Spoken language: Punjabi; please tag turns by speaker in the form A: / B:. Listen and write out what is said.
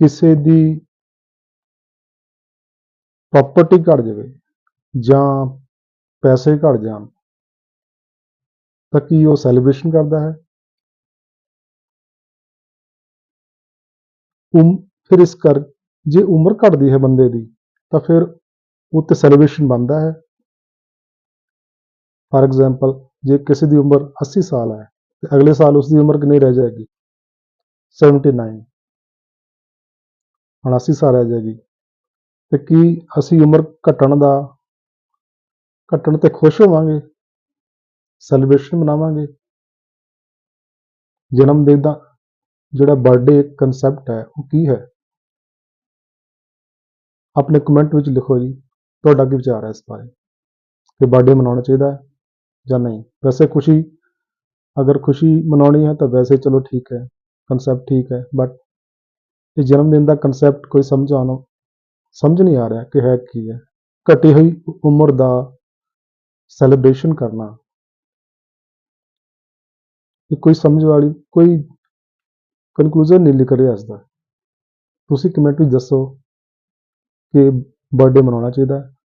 A: ਕਿਸੇ ਦੀ ਪ੍ਰਾਪਰਟੀ ਘੱਟ ਜਾਵੇ ਜਾਂ ਪੈਸੇ ਘੱਟ ਜਾਣ, ਤਾਂ ਕੀ ਉਹ ਸੈਲੀਬ੍ਰੇਸ਼ਨ ਕਰਦਾ ਹੈ? ਉਮ, ਫਿਰ ਇਸ ਕਰ, ਜੇ ਉਮਰ ਘੱਟਦੀ ਹੈ ਬੰਦੇ ਦੀ, ਤਾਂ ਫਿਰ ਉਹ 'ਤੇ ਸੈਲੀਬ੍ਰੇਸ਼ਨ ਬਣਦਾ ਹੈ। ਫਾਰ ਐਗਜ਼ਾਮਪਲ ਜੇ ਕਿਸੇ ਦੀ ਉਮਰ 80 ਸਾਲ ਹੈ, ਤੇ ਅਗਲੇ ਸਾਲ ਉਸ ਦੀ ਉਮਰ ਕਿੰਨੀ ਰਹਿ ਜਾਏਗੀ? 79 ਉਣਾਸੀ ਸਾਲ ਰਹਿ ਜਾਏਗੀ। ਤੇ ਕੀ ਅਸੀਂ ਉਮਰ ਘਟਣ ਦਾ, ਘਟਣ ਤੇ ਖੁਸ਼ ਹੋਵਾਂਗੇ? ਸੈਲੀਬ੍ਰੇਸ਼ਨ ਮਨਾਵਾਂਗੇ? ਜਨਮ ਦਿਨ ਦਾ ਜਿਹੜਾ ਬਰਥਡੇ ਕਨਸੈਪਟ ਹੈ, ਉਹ ਕੀ ਹੈ? ਆਪਣੇ ਕਮੈਂਟ ਵਿੱਚ ਲਿਖੋ ਜੀ, ਤੁਹਾਡਾ ਕੀ ਵਿਚਾਰ ਹੈ ਇਸ ਬਾਰੇ? ਕਿ ਬਰਥਡੇ ਮਨਾਉਣਾ ਚਾਹੀਦਾ ਹੈ ਜਾਂ ਨਹੀਂ? ਵੈਸੇ ਖੁਸ਼ੀ, ਅਗਰ ਖੁਸ਼ੀ ਮਨਾਉਣੀ ਹੈ ਤਾਂ ਵੈਸੇ ਚਲੋ ਠੀਕ ਹੈ ਕਨਸੈਪਟ ਠੀਕ ਹੈ ਬਟ ਇਹ ਜਨਮ ਦਿਨ ਦਾ ਕਨਸੈਪਟ ਕੋਈ ਸਮਝ ਆਉਣਾ, ਸਮਝ ਨਹੀਂ ਆ ਰਿਹਾ ਕਿ ਹੈ ਕੀ ਹੈ। ਘਟੀ ਹੋਈ ਉਮਰ ਦਾ ਸੈਲੀਬ੍ਰੇਸ਼ਨ ਕਰਨਾ। ਇਹ ਕੋਈ ਸਮਝ ਵਾਲੀ, ਕੋਈ ਕਨਕਲੂਜਨ ਨਹੀਂ ਨਿਕਲ ਰਿਹਾ ਇਸ ਦਾ। ਤੁਸੀਂ ਕਮੈਂਟ ਵਿੱਚ ਦੱਸੋ ਕਿ ਬਰਥਡੇ ਮਨਾਉਣਾ ਚਾਹੀਦਾ